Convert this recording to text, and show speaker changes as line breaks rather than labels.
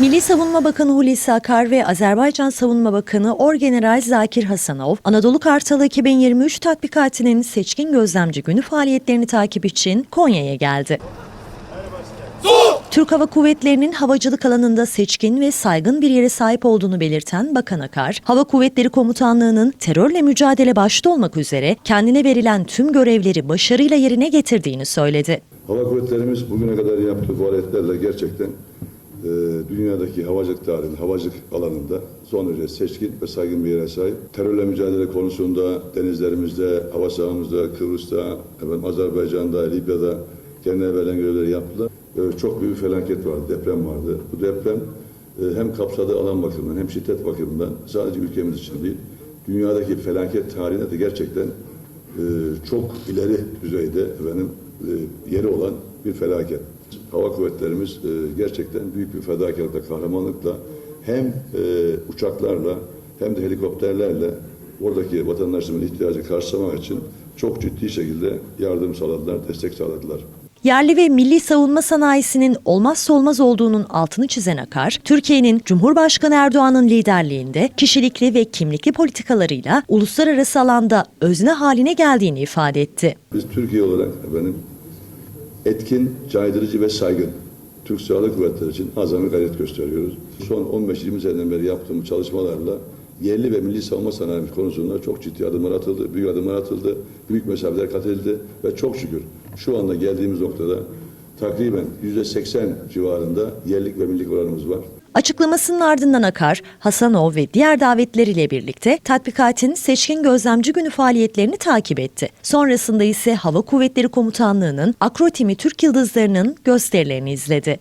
Milli Savunma Bakanı Hulusi Akar ve Azerbaycan Savunma Bakanı Orgeneral Zakir Hasanov, Anadolu Kartalı 2023 tatbikatının seçkin gözlemci günü faaliyetlerini takip için Konya'ya geldi. Türk Hava Kuvvetleri'nin havacılık alanında seçkin ve saygın bir yere sahip olduğunu belirten Bakan Akar, Hava Kuvvetleri Komutanlığı'nın terörle mücadele başta olmak üzere kendine verilen tüm görevleri başarıyla yerine getirdiğini söyledi.
Hava kuvvetlerimiz bugüne kadar yaptığı faaliyetlerle gerçekten e, dünyadaki havacılık tarihinin, havacılık alanında son derece seçkin ve saygın bir yere sahip. Terörle mücadele konusunda denizlerimizde, hava sahamızda, Kıbrıs'ta, efendim, Azerbaycan'da, Libya'da kendine verilen görevleri yaptılar. E, çok büyük felaket vardı, deprem vardı. Bu deprem e, hem kapsadığı alan bakımından hem şiddet bakımından sadece ülkemiz için değil, dünyadaki felaket tarihine de gerçekten e, çok ileri düzeyde efendim e, yeri olan bir felaket. Hava kuvvetlerimiz e, gerçekten büyük bir fedakarlıkla, kahramanlıkla hem e, uçaklarla hem de helikopterlerle oradaki vatandaşların ihtiyacı karşılamak için çok ciddi şekilde yardım sağladılar, destek sağladılar.
Yerli ve milli savunma sanayisinin olmazsa olmaz olduğunun altını çizen Akar, Türkiye'nin Cumhurbaşkanı Erdoğan'ın liderliğinde kişilikli ve kimlikli politikalarıyla uluslararası alanda özne haline geldiğini ifade etti.
Biz Türkiye olarak efendim etkin, caydırıcı ve saygın Türk Silahlı Kuvvetleri için azami gayret gösteriyoruz. Son 15-20 seneden beri yaptığımız çalışmalarla yerli ve milli savunma sanayimiz konusunda çok ciddi adımlar atıldı, büyük adımlar atıldı, büyük mesafeler kat edildi ve çok şükür şu anda geldiğimiz noktada takriben %80 civarında yerlik ve milli oranımız var.
Açıklamasının ardından Akar, Hasanov ve diğer davetleriyle birlikte tatbikatın seçkin gözlemci günü faaliyetlerini takip etti. Sonrasında ise Hava Kuvvetleri Komutanlığı'nın Akrotimi Türk Yıldızları'nın gösterilerini izledi.